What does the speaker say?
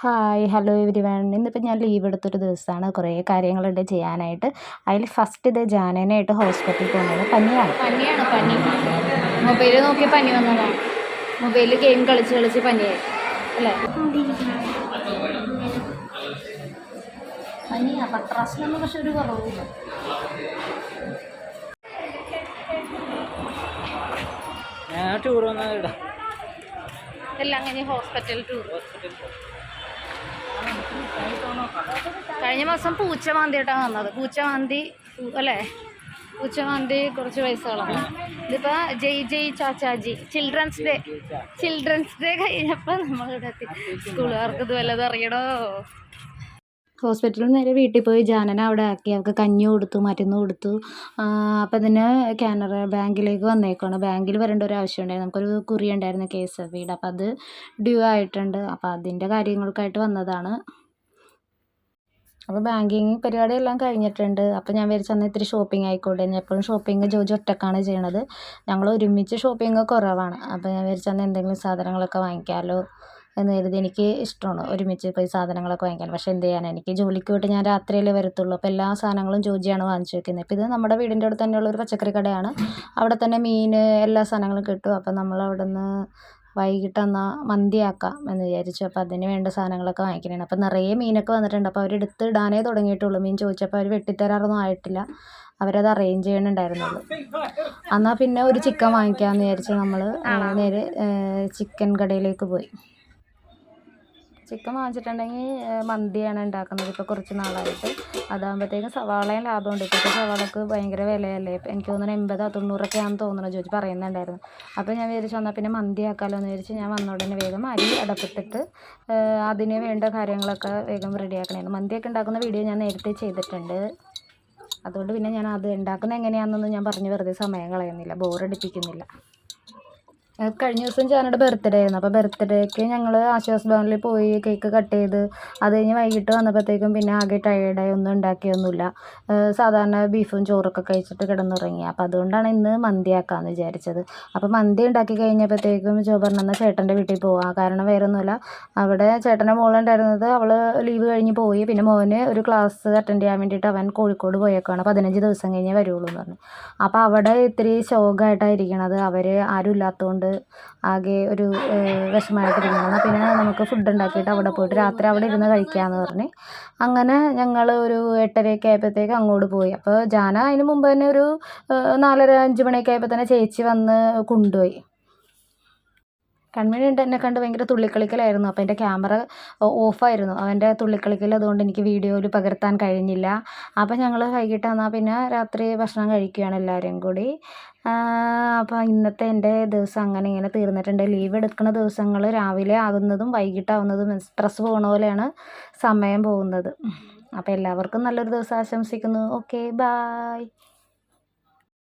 Hi hello ഇവരി വേണം ഇന്നിപ്പോൾ ഞാൻ ലീവ് എടുത്തൊരു ദിവസമാണ്. കുറേ കാര്യങ്ങളുണ്ട് ചെയ്യാനായിട്ട്. അതിൽ ഫസ്റ്റ് ഇത് ജാനനായിട്ട് ഹോസ്പിറ്റലിൽ പോകുന്നത് പനിയാണ്. പനിയാണ് പനി. മൊബൈൽ നോക്കി പനി വന്നതാണ് മൊബൈലിൽ ഗെയിം കളിച്ച് കളിച്ച് പനിയായി. അല്ലേ? പനിയാ പത്രാസിനൊന്നും പക്ഷെ ഒരു കുറവില്ല ഞാൻ ടൂർ വന്നാൽ ഇടാം. ഇതെല്ലാം അങ്ങനെ ഹോസ്പിറ്റൽ ടൂർ കഴിഞ്ഞ മാസം പൂച്ച മാന്തിയിട്ടാണ് വന്നത്. പൂച്ച മാന്തി അല്ലേ? പൂച്ച മാന്തി കുറച്ച് പൈസകളാണ്. ഇതിപ്പോൾ ജയ് ജയ് Chachaji children's day children's day കഴിഞ്ഞപ്പോൾ നമ്മളിവിടെ എത്തി. സ്കൂളുകാർക്ക് ഇത് വല്ലതും അറിയണോ? ഹോസ്പിറ്റലിൽ നേരെ വീട്ടിൽ പോയി. ജാനന അവിടെ ആക്കി. അവൾക്ക് കഞ്ഞി കൊടുത്തു മരുന്ന് കൊടുത്തു. അപ്പം തന്നെ കാനറ ബാങ്കിലേക്ക് വന്നേക്കാണ് ബാങ്കിൽ വരേണ്ട ഒരു ആവശ്യമുണ്ടായിരുന്നു നമുക്കൊരു കുറി ഉണ്ടായിരുന്നു കെ എസ് എഫ് ബിയുടെ അപ്പം അത് ഡ്യൂ ആയിട്ടുണ്ട്. അപ്പം അതിന്റെ കാര്യങ്ങൾക്കായിട്ട് വന്നതാണ്. അപ്പോൾ ബാങ്കിങ് പരിപാടിയെല്ലാം കഴിഞ്ഞിട്ടുണ്ട്. അപ്പോൾ ഞാൻ വിചാരിച്ചു അന്ന് ഇത്തിരി ഷോപ്പിംഗ് ആയിക്കോട്ടെ. ഞാൻ എപ്പോഴും ഷോപ്പിംഗ് ജോജി ഒറ്റക്കാണ് ചെയ്യണത്. ഞങ്ങൾ ഒരുമിച്ച് ഷോപ്പിംഗ് കുറവാണ്. അപ്പോൾ ഞാൻ വിചാരിച്ചു എന്തെങ്കിലും സാധനങ്ങളൊക്കെ വാങ്ങിക്കാമല്ലോ എന്ന് കരുതി എനിക്ക് ഇഷ്ടമാണ് ഒരുമിച്ച് പോയി സാധനങ്ങളൊക്കെ വാങ്ങിക്കാൻ. പക്ഷേ എന്ത് ചെയ്യാനാണ് എനിക്ക് ജോലിക്ക് പോയിട്ട് ഞാൻ രാത്രിയല്ലേ വരത്തുള്ളൂ. അപ്പോൾ എല്ലാ സാധനങ്ങളും ജോജിയാണ് വാങ്ങിച്ചു വെക്കുന്നത്. ഇപ്പോൾ ഇത് നമ്മുടെ വീടിന്റെ അടുത്ത് തന്നെയുള്ള ഒരു പച്ചക്കറി കടയാണ്. അവിടെ തന്നെ മീൻ എല്ലാ സാധനങ്ങളും കിട്ടും. അപ്പോൾ നമ്മൾ അവിടെ നിന്ന് വൈകിട്ട് എന്നാൽ മന്തിയാക്കാം എന്ന് വിചാരിച്ചു. അപ്പോൾ അതിന് വേണ്ട സാധനങ്ങളൊക്കെ വാങ്ങിക്കണേ അപ്പോൾ നിറയെ മീനൊക്കെ വന്നിട്ടുണ്ട്. അപ്പോൾ അവരെടുത്ത് ഇടാനേ തുടങ്ങിയിട്ടുള്ളൂ. മീൻ ചോദിച്ചപ്പോൾ അവർ വെട്ടിത്തരാറൊന്നും ആയിട്ടില്ല. അവരത് അറേഞ്ച് ചെയ്യണുണ്ടായിരുന്നുള്ളൂ. എന്നാൽ പിന്നെ ഒരു ചിക്കൻ വാങ്ങിക്കാമെന്ന് വിചാരിച്ച് നമ്മൾ നേരെ ചിക്കൻ കടയിലേക്ക് പോയി. ചിക്കൻ വാങ്ങിച്ചിട്ടുണ്ടെങ്കിൽ മന്തിയാണ് ഉണ്ടാക്കുന്നത് ഇപ്പോൾ കുറച്ച് നാളായിട്ട്. അതാകുമ്പോഴത്തേക്കും സവാളയും ലാഭമുണ്ട് ഇപ്പോഴത്തെ സവാളക്ക് ഭയങ്കര വിലയല്ലേ? എനിക്ക് തോന്നുന്നു എൺപതോ തൊണ്ണൂറൊക്കെ ആണെന്ന് തോന്നുന്നു ചോദിച്ച് പറയുന്നുണ്ടായിരുന്നു. അപ്പോൾ ഞാൻ വിചാരിച്ചു എന്നാൽ പിന്നെ മന്തി ആക്കാമല്ലോ എന്ന് വിചാരിച്ച് ഞാൻ വന്ന ഉടനെ വേഗം അരി അടപ്പത്തിട്ട് അതിന് വേണ്ട കാര്യങ്ങളൊക്കെ വേഗം റെഡിയാക്കണമായിരുന്നു മന്തിയൊക്കെ ഉണ്ടാക്കുന്ന വീഡിയോ ഞാൻ നേരത്തെ ചെയ്തിട്ടുണ്ട്. അതുകൊണ്ട് പിന്നെ ഞാൻ അത് ഉണ്ടാക്കുന്നത് എങ്ങനെയാണെന്നൊന്നും ഞാൻ പറഞ്ഞു വെറുതെ സമയം കളയുന്നില്ല. ബോറടിപ്പിക്കുന്നില്ല ഞങ്ങൾക്ക് കഴിഞ്ഞ ദിവസം ജാനയുടെ ബർത്ത്ഡേ ആയിരുന്നു. അപ്പോൾ ബർത്ത്ഡേക്ക് ഞങ്ങൾ ആശ്വാസ് ഭവനിൽ പോയി കേക്ക് കട്ട് ചെയ്ത് അത് കഴിഞ്ഞ് വൈകിട്ട് വന്നപ്പോഴത്തേക്കും പിന്നെ ആകെ ടയേർഡായി ഒന്നും ഉണ്ടാക്കിയൊന്നുമില്ല. സാധാരണ ബീഫും ചോറൊക്കെ കഴിച്ചിട്ട് കിടന്നുറങ്ങി. അപ്പോൾ അതുകൊണ്ടാണ് ഇന്ന് മന്തി ആക്കാമെന്ന് വിചാരിച്ചത്. അപ്പോൾ മന്തി ഉണ്ടാക്കി കഴിഞ്ഞപ്പോഴത്തേക്കും ജോ പറഞ്ഞെന്നാൽ ചേട്ടന്റെ വീട്ടിൽ പോവാം. കാരണം വേറെ ഒന്നുമില്ല അവിടെ ചേട്ടന്റെ മോളുണ്ടായിരുന്നത് അവൾ ലീവ് കഴിഞ്ഞ് പോയി. പിന്നെ മോന് ഒരു ക്ലാസ് അറ്റൻഡ് ചെയ്യാൻ വേണ്ടിയിട്ട് അവൻ കോഴിക്കോട് പോയേക്കാണ് പതിനഞ്ച് ദിവസം കഴിഞ്ഞേ വരുള്ളൂ എന്ന് പറഞ്ഞു. അപ്പോൾ അവിടെ ഇത്തിരി ശോകമായിട്ടാണ് ഇരിക്കണത്. അവർ ആരും ഇല്ലാത്തതുകൊണ്ട് ആകെ ഒരു വിഷമമായിട്ട് എന്നാൽ പിന്നെ നമുക്ക് ഫുഡ് ഉണ്ടാക്കിയിട്ട് അവിടെ പോയിട്ട് രാത്രി അവിടെ ഇരുന്ന് കഴിക്കാമെന്ന് പറഞ്ഞ് അങ്ങനെ ഞങ്ങൾ ഒരു എട്ടരയൊക്കെ ആയപ്പോഴത്തേക്ക് അങ്ങോട്ട് പോയി. അപ്പോൾ ജാന അതിന് മുമ്പ് തന്നെ ഒരു നാലര അഞ്ച് മണിയൊക്കെ ആയപ്പോൾ തന്നെ ചേച്ചി വന്ന് കൊണ്ടുപോയി. കൺമണി എന്നെ കണ്ട് ഭയങ്കര തുള്ളിക്കളിക്കലായിരുന്നു. അപ്പോൾ എന്റെ ക്യാമറ ഓഫായിരുന്നു. അവന്റെ തുള്ളിക്കളിക്കൽ അതുകൊണ്ട് എനിക്ക് വീഡിയോയിൽ പകർത്താൻ കഴിഞ്ഞില്ല. അപ്പോൾ ഞങ്ങൾ വൈകിട്ട് എന്നാൽ പിന്നെ രാത്രി ഭക്ഷണം കഴിക്കുകയാണ് എല്ലാവരും കൂടി. അപ്പോൾ ഇന്നത്തെ എന്റെ ദിവസം അങ്ങനെ ഇങ്ങനെ തീർന്നിട്ടുണ്ട്. ലീവ് എടുക്കുന്ന ദിവസങ്ങൾ രാവിലെ ആകുന്നതും വൈകിട്ടാവുന്നതും സ്ട്രെസ് പോകുന്ന പോലെയാണ് സമയം പോകുന്നത്. അപ്പോൾ എല്ലാവർക്കും നല്ലൊരു ദിവസം ആശംസിക്കുന്നു. Okay bye.